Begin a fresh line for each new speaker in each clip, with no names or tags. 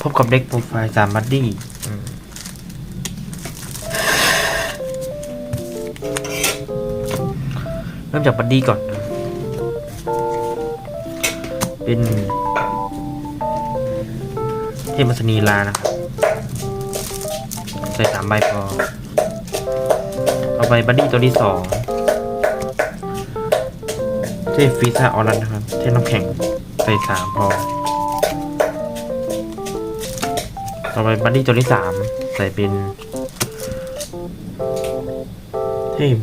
พบกับเด็กโปรไฟล์สามบัดดี้เริ่มจากบัดดี้ก่อน เป็นเทมัสนีลานะครับใส่สามใบพอ เอาไปบัดดี้ตัวที่สองเทฟีซ่าออรันนะครับ เทน้ำแข็ง ใส่สามพอ ต่อไปบัดดี้ตัวที่สามใส่เป็นเทพ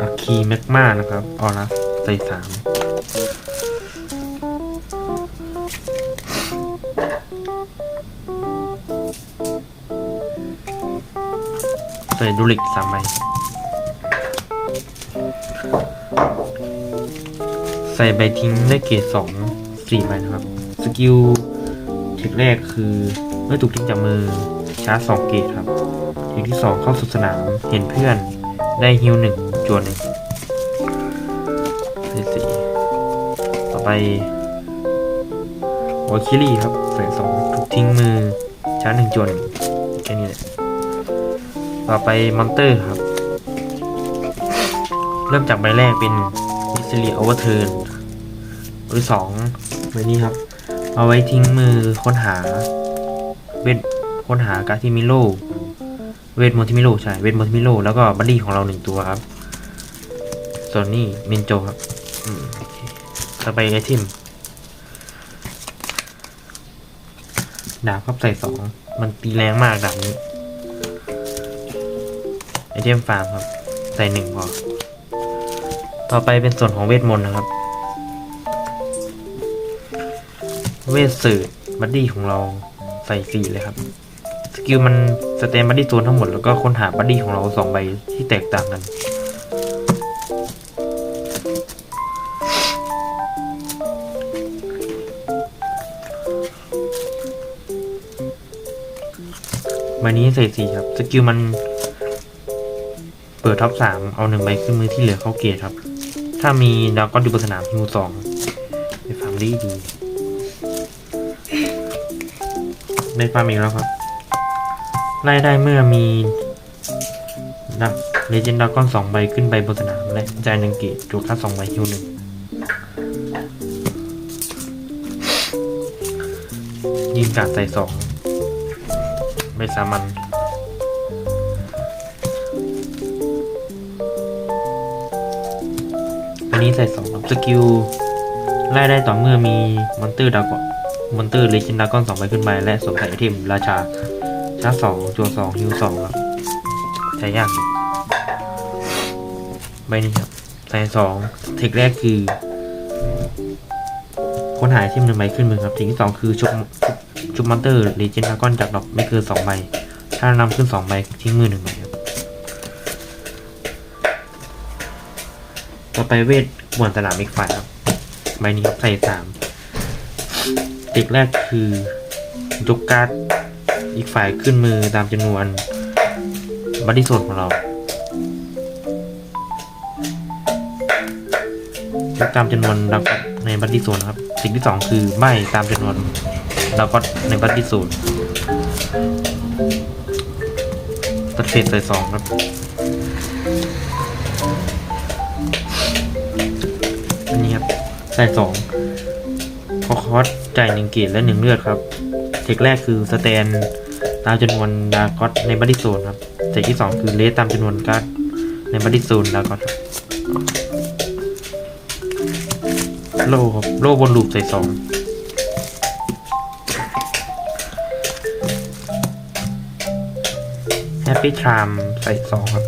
อาคีแมกมานะครับออรัสใส่สามใส่ดูลิกสามใบใส่ใบทิ้งได้เกรดสองสี่ใบนะครับ สกิลเทคแรกคือ มื่อถูกทิ้งจากมือชาร์จสองเกรดครับเทคที่สองเข้าสู่สนามเห็นเพื่อนได้ฮิวหนึ่งจวนหนึ่งใส่สี่ต่อไปวอคิลี่ครับใส่สองถูกทิ้งมือชาร์จหนึ่งจวนแค่นี้แหละต่อไปมอนเตอร์ครับ เริ่มจากใบแรกเป็นมิสเลียโอเวอร์เทิร์นใบที่สองใบนี้ครับ เอาไว้ทิ้งมือค้นหา เวทค้นหากาทิมิโลเวทโมทิมิโลใช่ เวทโมทิมิโลแล้วก็บัดดี้ของเราหนึ่งตัวครับส่วนนี้เมนโจครับอืมโอเคต่อไปไอเทมดาบครับใส่สองมันตีแรงมากดาบนี้ไอเทมฟาร์มครับ ใส่หนึ่งพอ ต่อไปเป็นส่วนของเวทมนต์นะครับ เวทสื่อบัดดี้ของเรา ใส่สี่เลยครับ สกิลมันสเตนบัดดี้โซนทั้งหมดแล้วก็ค้นหาบัดดี้ของเราสองใบที่แตกต่างกัน ใบนี้ใส่สี่ครับ สกิลมัน เปิดท็อปสามเอาหนึ่งใบขึ้นมือที่เหลือเข้าเกียร์ครับ ถ้ามีดาวก้อนอยู่บนสนามฮิวสองไปฟังดีดี ได้ฟาร์มอีกแล้วครับ ไล่ได้เมื่อมีดักเลเจนดากอนสองใบขึ้นใบบนสนามและจายนึ่งเกตจูค่าสองใบฮิวหนึ่งยิงกาดใส่สองใบสามัญอันนี้ใส่สองสกิลไล่ได้ต่อเมื่อมีมอนเตอร์ดากอน มอนเตอร์เลจินดากอนสองใบขึ้นไปและสวมใส่ไอเทมราชาชาร์จสองจัวสองฮิวสองครับใช้ยากใบนี้ครับใส่สองเทคแรกคือค้นหาไอเทมหนึ่งใบขึ้นมือครับเทคที่สองคือชุบชุบมอนเตอร์เลจินดากอนจากดอกไม่เกินสองใบ ถ้านำขึ้นสองใบทิ้งมือหนึ่งใบครับต่อไปเวทบวนสนามอีกฝ่ายครับใบนี้ครับใส่สาม เด็กแรกคือยกการ์ดอีกฝ่ายขึ้นมือตามจำนวนบัดดี้โซนของเรายกตามจำนวนดาวก็อตในบัดดี้โซนครับ สิ่งที่สองคือใบตามจำนวนดาวก็อตในบัดดี้โซนตัดเศษใส่สองครับอันนี้ครับใส่สองพอคอส จ่ายหนึ่งเกตและหนึ่งเลือดครับ เทคแรกคือสแตนตามจำนวนดาร์กอตในบัดดี้โซนครับเทคที่สองคือเลสตามจำนวนการ์ดในบัดดี้โซนดาร์กอตโล่ครับโล่บนลูปใส่สองแฮปปี้ทรามใส่สองครับ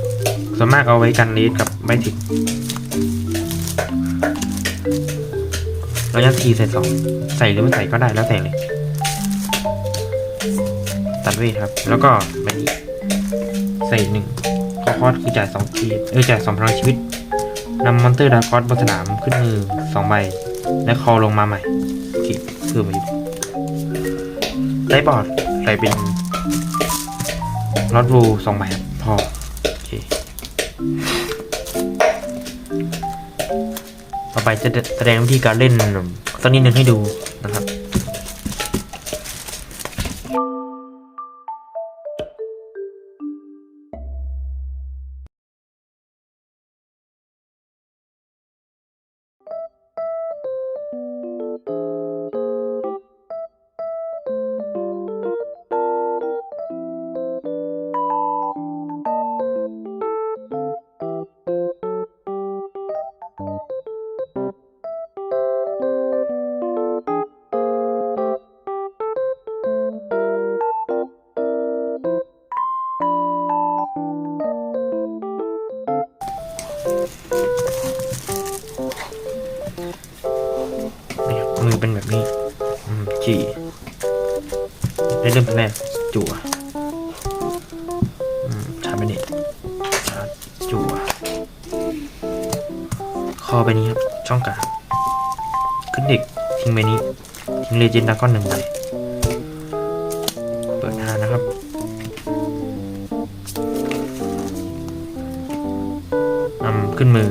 ส่วนมากเอาไว้กันเลสกับไม่ถึง เรายัดทีใส่สองใส่หรือไม่ใส่ก็ได้แล้วแต่เลย ตัดเวทครับ แล้วก็ใบนี้ใส่หนึ่งคอคอสคือจ่ายสองทีเออจ่ายสองพลังชีวิตนำมอนเตอร์ดาร์คอสบนสนามขึ้นมือสองใบ และคอลงมาใหม่โอเคเพิ่มมาอยู่ได้บอร์ดใส่เป็นลอดวูสองใบพอ ไปจะแสดงวิธีการเล่นสักนิดนึงให้ดูนะครับ มือเป็นแบบนี้จีได้เริ่มแรกจั่วชาร์จไปนี่ชาร์จจั่วคอไปนี้ครับ ช่องกลางขึ้นเด็กทิ้งไปนี้ ทิ้งเลเจนดาก้อนหนึ่งใบเปิดหานะครับนำขึ้นมือ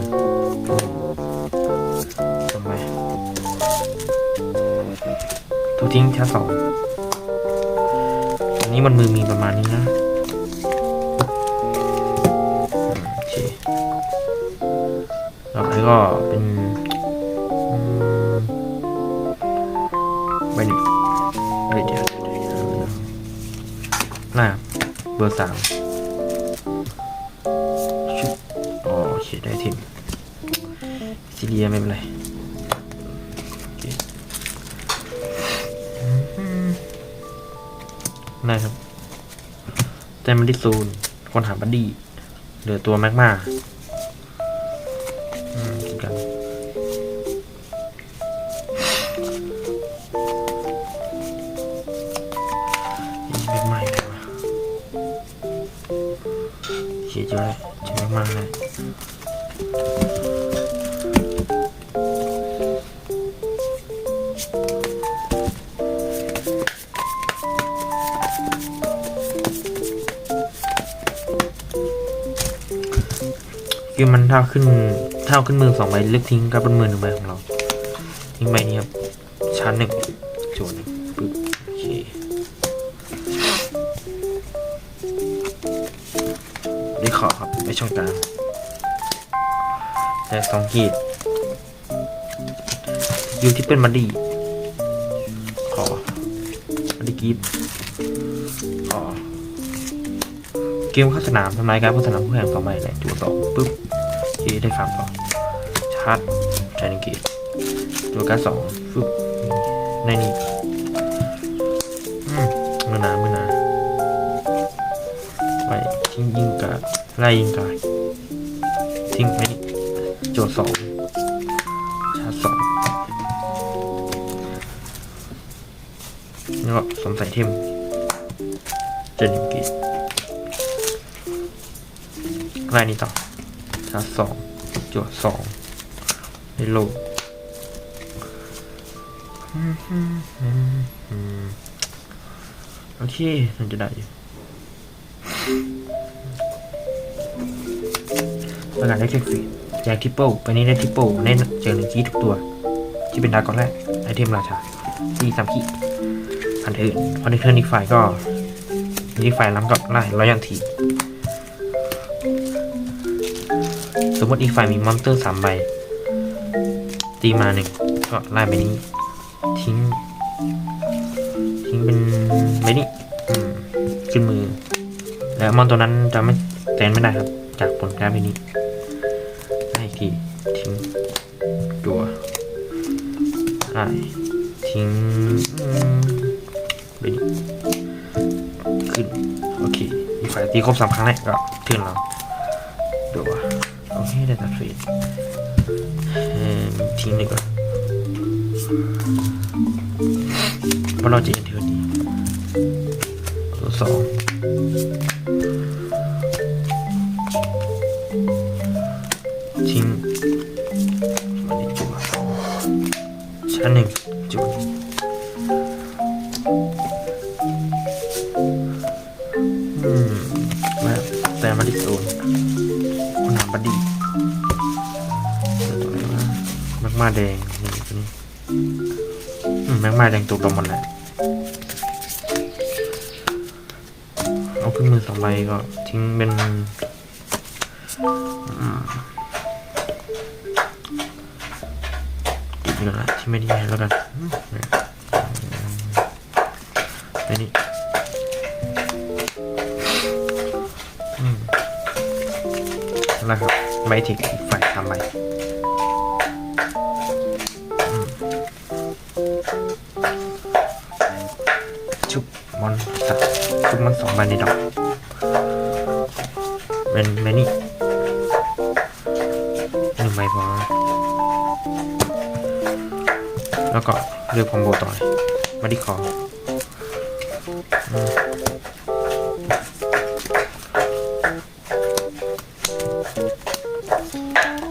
ทิ้งแค่สองอันนี้มันมือมีประมาณนี้นะอืมโอเคต่อไปก็เป็นใบนี้เฮ้ยเดี๋ยวหน้าเบอร์สามอ๋อโอเคได้ทิมซีเดียไม่เป็นไร ได้ครับแต่มันด้ซูนคนหาบัดดี้เหลือตัวแมกมาอืมกันแมกมาอีกแล้วเขียนเจอเลยเจอแมกมาเลยือมันเท่าขึ้นเท่าขึ้นมือสองใบเลือกทิ้งกับบนมือหนึ่งใบของเราทิ้งใบนี้ครับชั้นหนึ่งจทย์หนึ่งปึ๊บโอเคได้ขอครับในช่องกลางแต่สองกีดอยู่ที่เป็นมาดีขอมาดีกีดขอเกมเข้าสนามทำลายการผู้สนามผู้แข่งสองใบแหละจัวสองปุ๊บ เคได้ฟาร์มต่อชาร์จชาร์จหนึ่งกีดจัวการสองฟึบในนี้มือหนามือหนาไปทิ้งยิงกาไล่ยิงกาทิ้งไปนี่โจทย์สองชาร์จสองแล้วก็สมใส่เทมเจนหนึ่งกีไล่นี้ต่อ ชาร์จสองโจทย์สองในโลกโอเคน่าจะได้ประกาศได้แค่ฟรีแจกทริปเปิลไปนี้ได้ทริปเปิลเน้นเจอหนึ่งจีทุกตัว ที่เป็นดากอนแรกไอเทมราชาที่สามขีอันอื่นพอในเครื่องอีกฝ่ายก็อีกฝ่ายล้ำกับไล่ร้อยยันที มมติอีกฝ่ายมีมอนเตอร์สามใบ ตีมาหนึ่งก็ไล่ไปนี้ ทิ้ง ทิ้งเป็นใบนี้ขึ้นมือ แล้วมอนตัวนั้นจะไม่แตนไม่ได้ครับ จากผลการไปนี้ได้อีกทีทิ้งตัวได้ทิ้งไปนี้ขึ้น โอเคอีกฝ่ายตีครบสามครั้งแรกก็ถึงเราตัว โอเคได้ตัดเฟสเอิ่มทิ้งดี มาแดงนี่ตัวนี้อืมแมกมาแดงตัวดมมันแหละขึ้นมือสองใบก็ทิ้งเป็นอืมติดอยู่นั่นแหละที่ไม่ดีแล้วกันอืมไอ้นี่อืมแล้วครับใบถิกอีกฝ่ายทำใบ ว์ชุบมันสองใบในดอกเป็นแมนี่หนึ่งใบพอแล้วก็เลือกคอมโบต่อยมาที่คอ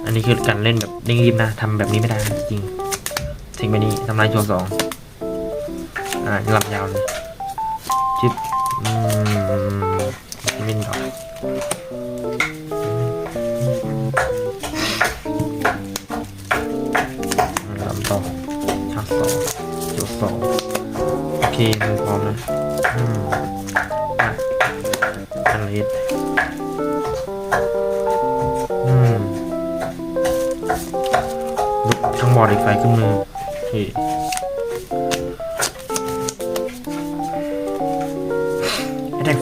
อันนี้คือการเล่นแบบเร่งรีบนะทำแบบนี้ไม่ได้จริงทิ้งไปนี้ทำลายโจรสองอ่าหลับยาวเลยจิบ มินก่อนลำต่อชาร์จสองจทย์สองโอเคมือพร้อมนะอืมอะอันเลสอืมลุกช่องบอดอีกไฟขึ้นมือโได้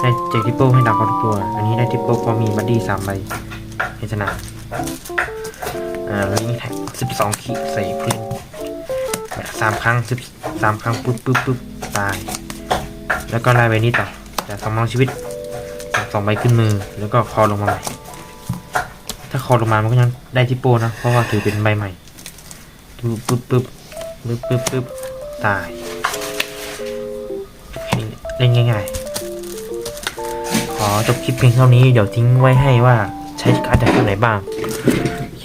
ได้เจ็คทิปเปิลให้ดาวเขาทุกตัว อันนี้ได้ทิปเปิลพราะมีบัดดี้สามใบในสนามอ่าแล้วนี่แท็กสิบสองขีดใส่พื้นแบบสามครั้งสิบสามครั้งปุ๊บปุ๊บปุ๊บตาย แล้วก็ไล่ใบนี้ต่อจากสองมองชีวิตสองใบขึ้นมือ แล้วก็คอลงมาใหม่ ถ้าคอลงมามันก็ยังได้ทิปโปนะ เพราะว่าถือเป็นใบใหม่ ปุ๊บปุ๊บปุ๊บปุ๊บปุ๊บปุ๊บตาย เล่นง่ายๆ ขอจบคลิปเพียงเท่านี้ เดี๋ยวทิ้งไว้ให้ว่าใช้การ์ดจากตัวไหนบ้าง โอเค